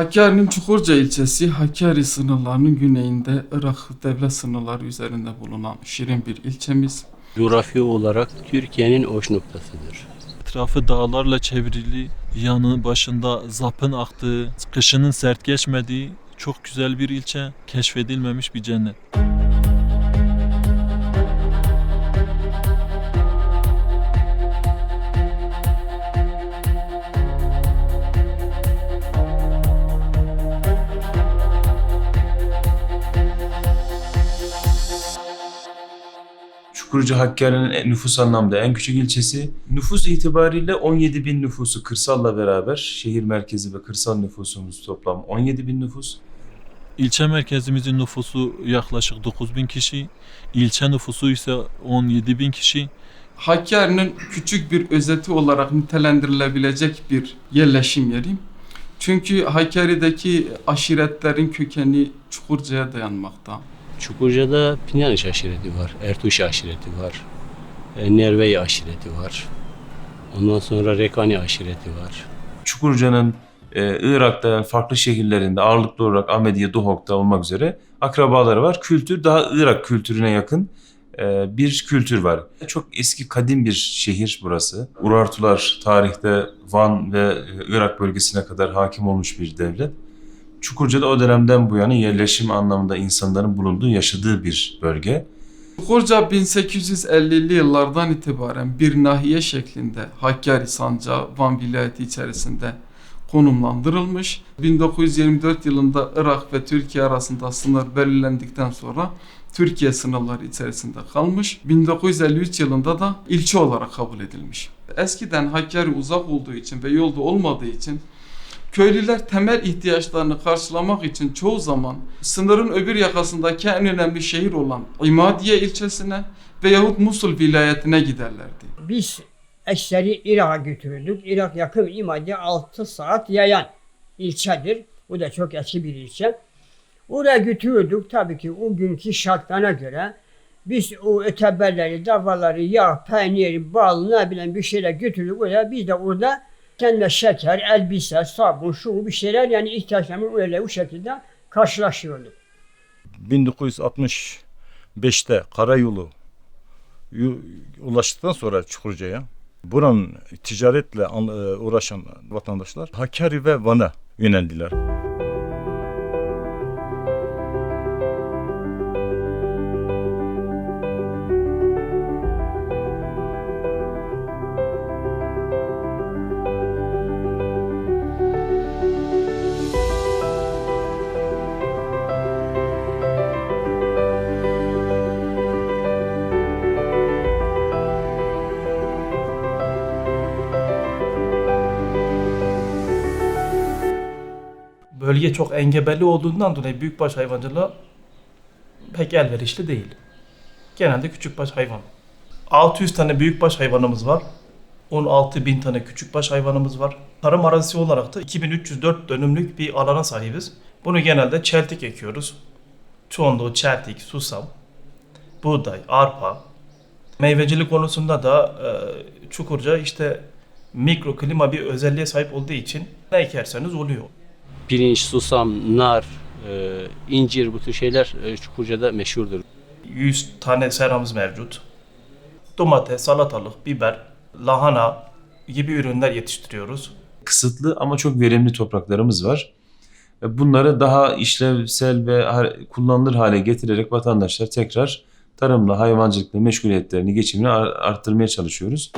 Hakkari'nin Çukurca ilçesi Hakkari sınırlarının güneyinde Irak devlet sınırları üzerinde bulunan şirin bir ilçemiz. Coğrafi olarak Türkiye'nin uç noktasıdır. Etrafı dağlarla çevrili, yanı başında zapın aktığı, kışının sert geçmediği çok güzel bir ilçe, keşfedilmemiş bir cennet. Çukurca Hakkari'nin nüfus anlamda en küçük ilçesi. Nüfus itibariyle 17 bin nüfusu kırsalla beraber şehir merkezi ve kırsal nüfusumuz toplam 17 bin nüfus. İlçe merkezimizin nüfusu yaklaşık 9000 kişi, ilçe nüfusu ise 17 bin kişi. Hakkari'nin küçük bir özeti olarak nitelendirilebilecek bir yerleşim yeri. Çünkü Hakkari'deki aşiretlerin kökeni Çukurca'ya dayanmakta. Çukurca'da Pinyanış aşireti var, Ertuş aşireti var, e, Nervey aşireti var. Ondan sonra Rekani aşireti var. Çukurca'nın e, Irak'ta farklı şehirlerinde ağırlıklı olarak Ahmediye, Duhok'ta olmak üzere akrabaları var. Kültür daha Irak kültürüne yakın e, bir kültür var. Çok eski kadim bir şehir burası. Urartular tarihte Van ve e, Irak bölgesine kadar hakim olmuş bir devlet. Çukurca'da o dönemden bu yana yerleşim anlamında insanların bulunduğu, yaşadığı bir bölge. Çukurca 1850'li yıllardan itibaren bir nahiye şeklinde Hakkari Sancağı Van vilayeti içerisinde konumlandırılmış. 1924 yılında Irak ve Türkiye arasında sınır belirlendikten sonra Türkiye sınırları içerisinde kalmış. 1953 yılında da ilçe olarak kabul edilmiş. Eskiden Hakkari uzak olduğu için ve yolda olmadığı için köylüler temel ihtiyaçlarını karşılamak için çoğu zaman sınırın öbür yakasındaki en önemli şehir olan İmadiye ilçesine veyahut Musul vilayetine giderlerdi. Biz ekseri Irak'a götürüldük. Irak yakın İmadiye 6 saat yayan ilçedir. Bu da çok eski bir ilçe. Oraya götürüldük. Tabii ki o günkü şartlarına göre biz o öteberleri, davaları, yağ, peynir, bal ne bileyim bir şeyler götürdük oraya. Biz de orada kendine şeker, elbise, sabun, şu bir şeyler yani ihtiyaçlarımız öyle bu şekilde karşılaşıyorduk. 1965'te karayolu ulaştıktan sonra Çukurca'ya buranın ticaretle e, uğraşan vatandaşlar Hakkari ve Van'a yöneldiler. Bölge çok engebeli olduğundan dolayı büyükbaş hayvancılığa pek elverişli değil. Genelde küçükbaş hayvan. 600 tane büyükbaş hayvanımız var. 16 bin tane küçükbaş hayvanımız var. Tarım arazisi olarak da 2304 dönümlük bir alana sahibiz. Bunu genelde çeltik ekiyoruz. Çoğunluğu çeltik, susam, buğday, arpa. Meyvecilik konusunda da e, Çukurca işte mikroklima bir özelliğe sahip olduğu için ne ekerseniz oluyor. Pirinç, susam, nar, e, incir bu tür şeyler e, Çukurca'da meşhurdur. 100 tane seramız mevcut. Domates, salatalık, biber, lahana gibi ürünler yetiştiriyoruz. kısıtlı ama çok verimli topraklarımız var. Ve Bunları daha işlevsel ve kullanılır hale getirerek vatandaşlar tekrar tarımla, hayvancılıkla meşguliyetlerini, geçimini ar- arttırmaya çalışıyoruz.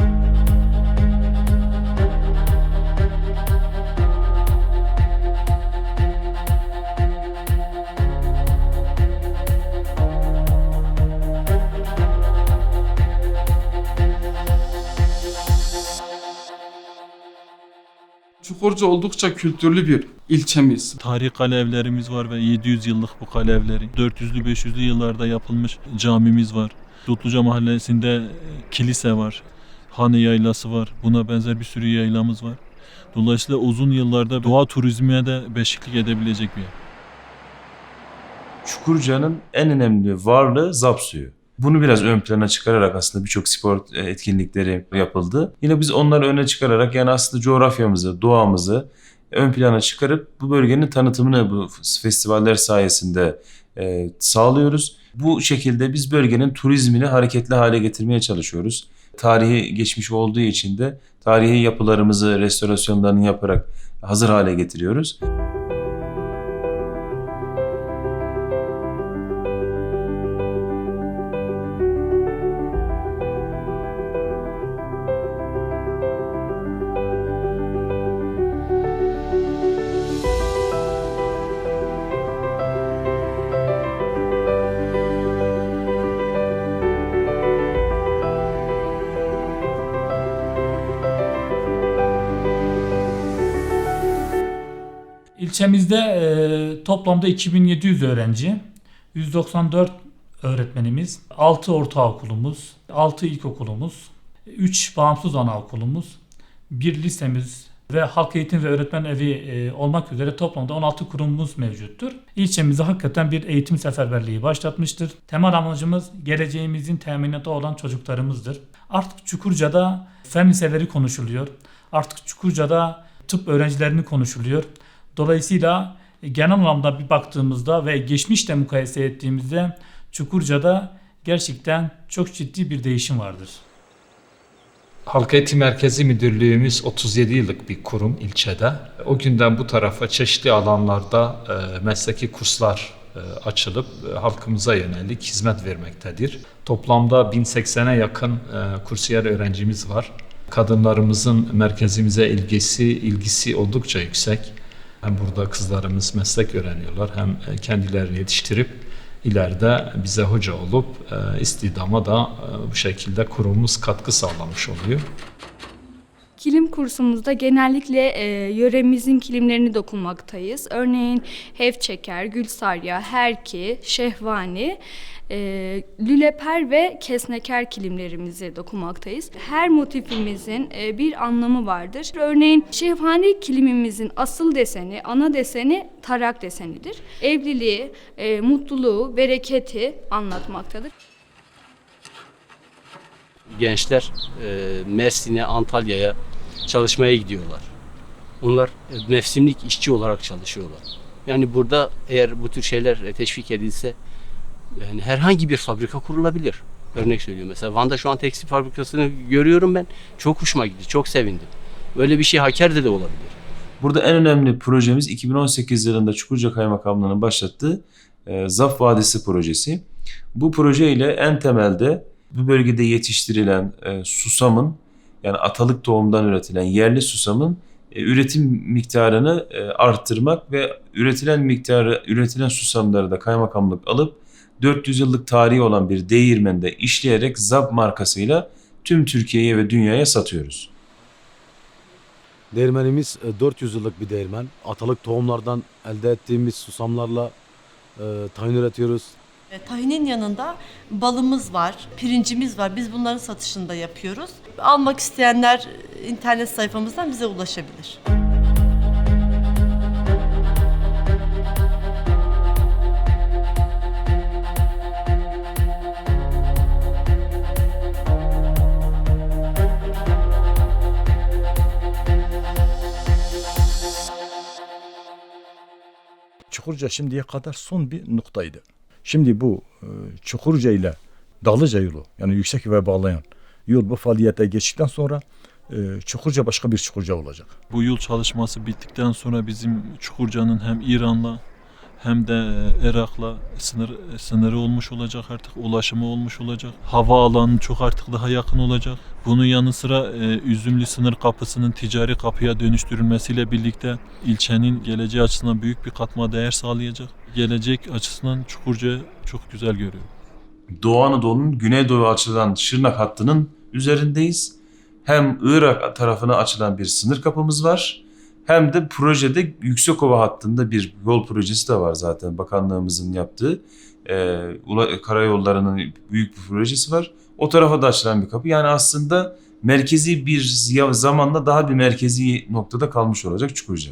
Çukurca oldukça kültürlü bir ilçemiz. Tarih kaleevlerimiz var ve 700 yıllık bu kaleevleri. 400'lü 500'lü yıllarda yapılmış camimiz var. Dutluca mahallesinde e, kilise var. Hane yaylası var. Buna benzer bir sürü yaylamız var. Dolayısıyla uzun yıllarda doğa turizmine de beşiklik edebilecek bir yer. Çukurca'nın en önemli varlığı zap suyu. Bunu biraz ön plana çıkararak aslında birçok spor e, etkinlikleri yapıldı. Yine biz onları öne çıkararak yani aslında coğrafyamızı, doğamızı ön plana çıkarıp bu bölgenin tanıtımını bu festivaller sayesinde e, sağlıyoruz. Bu şekilde biz bölgenin turizmini hareketli hale getirmeye çalışıyoruz. Tarihi geçmiş olduğu için de tarihi yapılarımızı restorasyonlarını yaparak hazır hale getiriyoruz. İlçemizde e, toplamda 2700 öğrenci, 194 öğretmenimiz, 6 ortaokulumuz, 6 ilkokulumuz, 3 bağımsız anaokulumuz, 1 lisemiz ve halk eğitim ve öğretmen evi e, olmak üzere toplamda 16 kurumumuz mevcuttur. İlçemizde hakikaten bir eğitim seferberliği başlatmıştır. Temel amacımız geleceğimizin teminatı olan çocuklarımızdır. Artık Çukurca'da fen liseleri konuşuluyor. Artık Çukurca'da tıp öğrencilerini konuşuluyor. Dolayısıyla e, genel anlamda bir baktığımızda ve geçmişle mukayese ettiğimizde Çukurca'da gerçekten çok ciddi bir değişim vardır. Halk Eğitim Merkezi Müdürlüğümüz 37 yıllık bir kurum ilçede. O günden bu tarafa çeşitli alanlarda e, mesleki kurslar e, açılıp halkımıza yönelik hizmet vermektedir. Toplamda 1080'e yakın kursiyer öğrencimiz var. Kadınlarımızın merkezimize ilgisi ilgisi oldukça yüksek. Hem burada kızlarımız meslek öğreniyorlar hem e, kendilerini yetiştirip ileride bize hoca olup e, istihdama da e, bu şekilde kurumumuz katkı sağlamış oluyor. Kilim kursumuzda genellikle e, yöremizin kilimlerini dokunmaktayız. Örneğin Hevçeker, Gülsarya, Herki, Şehvani, e, Lüleper ve Kesneker kilimlerimizi dokunmaktayız. Her motifimizin e, bir anlamı vardır. Örneğin Şehvani kilimimizin asıl deseni, ana deseni tarak desenidir. Evliliği, e, mutluluğu, bereketi anlatmaktadır. Gençler e, Mersin'e, Antalya'ya çalışmaya gidiyorlar. Onlar e, mevsimlik işçi olarak çalışıyorlar. Yani burada eğer bu tür şeyler e, teşvik edilse yani herhangi bir fabrika kurulabilir. Örnek söylüyorum mesela Van'da şu an tekstil fabrikasını görüyorum ben. Çok hoşuma gitti, çok sevindim. Böyle bir şey Hakkari'de de olabilir. Burada en önemli projemiz 2018 yılında Çukurca Kaymakamlığı'nın başlattığı e, Zaf Vadisi projesi. Bu proje ile en temelde bu bölgede yetiştirilen e, susamın yani atalık tohumdan üretilen yerli susamın e, üretim miktarını e, arttırmak ve üretilen miktarı üretilen susamları da kaymakamlık alıp 400 yıllık tarihi olan bir değirmende işleyerek ZAP markasıyla tüm Türkiye'ye ve dünyaya satıyoruz. Değirmenimiz e, 400 yıllık bir değirmen. Atalık tohumlardan elde ettiğimiz susamlarla e, tahin üretiyoruz. E, Tahinin yanında balımız var, pirincimiz var. Biz bunların satışını da yapıyoruz. Almak isteyenler e, internet sayfamızdan bize ulaşabilir. Çukurca şimdiye kadar son bir noktaydı. Şimdi bu e, Çukurca ile Dağlıca yolu yani yüksek ve bağlayan yol bu faaliyete geçtikten sonra e, Çukurca başka bir Çukurca olacak. Bu yol çalışması bittikten sonra bizim Çukurca'nın hem İran'la hem de e, Irak'la sınır sınırı olmuş olacak artık ulaşımı olmuş olacak. Hava alanı çok artık daha yakın olacak. Bunun yanı sıra e, Üzümlü sınır kapısının ticari kapıya dönüştürülmesiyle birlikte ilçenin geleceği açısından büyük bir katma değer sağlayacak. Gelecek açısından Çukurca çok güzel görüyor. Doğu Anadolu'nun güneydoğu açılan Şırnak hattının üzerindeyiz. Hem Irak tarafına açılan bir sınır kapımız var. Hem de projede Yüksekova hattında bir yol projesi de var zaten bakanlığımızın yaptığı. Ula- karayollarının büyük bir projesi var. O tarafa da açılan bir kapı. Yani aslında merkezi bir zamanla daha bir merkezi noktada kalmış olacak Çukurca.